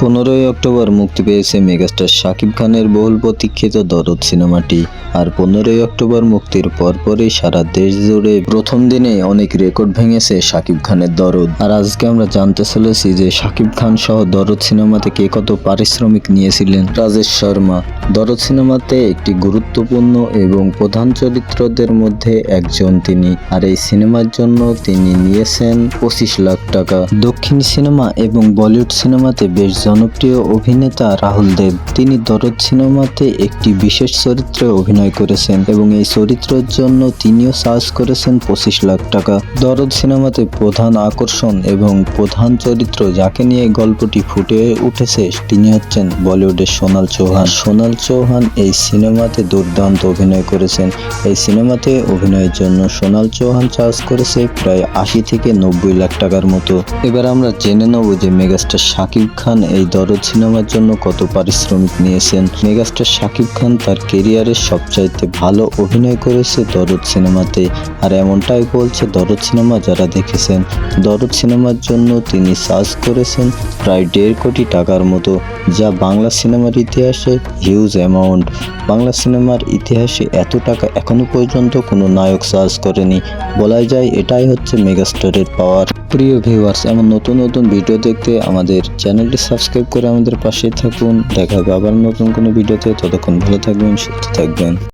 পনেরোই অক্টোবর মুক্তি পেয়েছে মেগাস্টার শাকিব খানের বহুল প্রতীক্ষিত দরদ সিনেমাটি। আর পনেরোই অক্টোবর মুক্তির পরপরই সারা দেশ জুড়ে প্রথম দিনে অনেক রেকর্ড ভেঙেছে শাকিব খানের দরদ। আর আজকে আমরা জানতে চলেছি যে শাকিব খান সহ দরদ সিনেমাতে কে কত পারিশ্রমিক নিয়েছিলেন রাজেশ শর্মা। দরদ সিনেমাতে একটি গুরুত্বপূর্ণ এবং প্রধান চরিত্রদের মধ্যে একজন তিনি, আর এই সিনেমার জন্য তিনি নিয়েছেন পঁচিশ লাখ টাকা। দক্ষিণ সিনেমা এবং বলিউড সিনেমাতে বেশ জনপ্রিয় অভিনেতা রাহুল দেব। তিনি দরদ সিনেমাতে একটি বিশেষ চরিত্রে অভিনয় করেছেন এবং এই চরিত্রের জন্য তিনিও চার্জ করেছেন পঁচিশ লাখ টাকা। দরদ সিনেমাতে প্রধান আকর্ষণ এবং প্রধান চরিত্র যাকে নিয়ে গল্পটি ফুটে উঠেছে তিনি হচ্ছেন বলিউডের সোনাল চৌহান। সোনাল চৌহান এই সিনেমাতে দুর্দান্ত অভিনয় করেছেন। এই সিনেমাতে অভিনয়ের জন্য সোনাল চৌহান চার্জ করেছে প্রায় আশি থেকে নব্বই লাখ টাকার মতো। এবার আমরা জেনে নেব যে মেগাস্টার শাকিব খান এই দরদ সিনেমার জন্য কত পারিশ্রমিক নিয়েছেন? মেগাস্টার শাকিব খান তার কেরিয়ারের সবচাইতে ভালো অভিনয় করেছে দরদ সিনেমাতে। আর এমনটাই বলছে দরদ সিনেমা যারা দেখেছেন। দরদ সিনেমার জন্য তিনি সার্চ করেছেন প্রায় দেড় কোটি টাকার মতো, যা বাংলা সিনেমার ইতিহাসে হিউজ অ্যামাউন্ট বাংলা সিনেমার ইতিহাসে এত টাকা এখনও পর্যন্ত কোনো নায়ক চার্জ করেনি। বলাই যায় এটাই হচ্ছে মেগাস্টারের পাওয়ার প্রিয় ভিউয়ার্স এমন নতুন নতুন ভিডিও দেখতে আমাদের চ্যানেলটি সাবস্ক্রাইব করে আমাদের পাশে থাকুন। দেখা হবে আবার নতুন কোনো ভিডিওতে ততক্ষণ ভালো থাকবেন, সুস্থ থাকবেন।